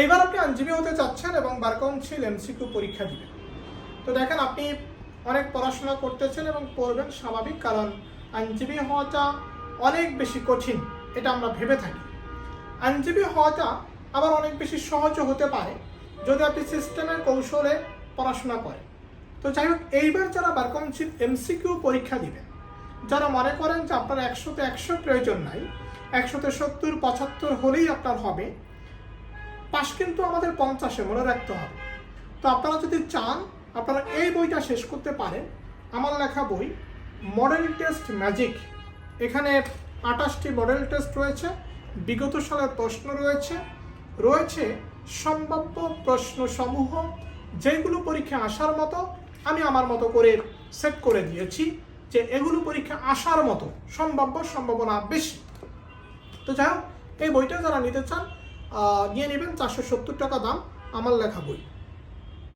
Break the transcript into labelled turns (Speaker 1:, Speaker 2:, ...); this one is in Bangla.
Speaker 1: এইবার আপনি আইনজীবী হতে চাচ্ছেন এবং বার কাউন্সিল এমসিকিউ পরীক্ষা দিবেন। তো দেখেন, আপনি অনেক পড়াশোনা করতেছেন এবং করবেন স্বাভাবিক, কারণ আইনজীবী হওয়াটা অনেক বেশি কঠিন, এটা আমরা ভেবে থাকি। আইনজীবী হওয়াটা আবার অনেক বেশি সহজও হতে পারে যদি আপনি সিস্টেমের কৌশলে পড়াশোনা করেন। তো যাই হোক, এইবার যারা বার কাউন্সিল এমসিকিউ পরীক্ষা দিবেন, যারা মনে করেন যে আপনার একশোতে একশো প্রয়োজন নাই, একশোতে সত্তর, পঁচাত্তর হলেই আপনার হবে পাশ কিন্তু আমাদের পঞ্চাশে, মনে রাখতে হবে। তো আপনারা যদি চান, আপনারা এই বইটা শেষ করতে পারেন। আমার লেখা বই মডেল টেস্ট ম্যাজিক এখানে আঠাশটি মডেল টেস্ট রয়েছে, বিগত সালের প্রশ্ন রয়েছে। রয়েছে সম্ভাব্য প্রশ্ন সমূহ যেগুলো পরীক্ষা আসার মতো, আমি আমার মতো করে সেট করে দিয়েছি যে এগুলো পরীক্ষা আসার মতো, সম্ভাব্য সম্ভাবনা বেশি। তো যাই হোক, এই বইটা যারা নিতে চান নিয়ে নেবেন চারশো সত্তর টাকা দাম আমার লেখা বই।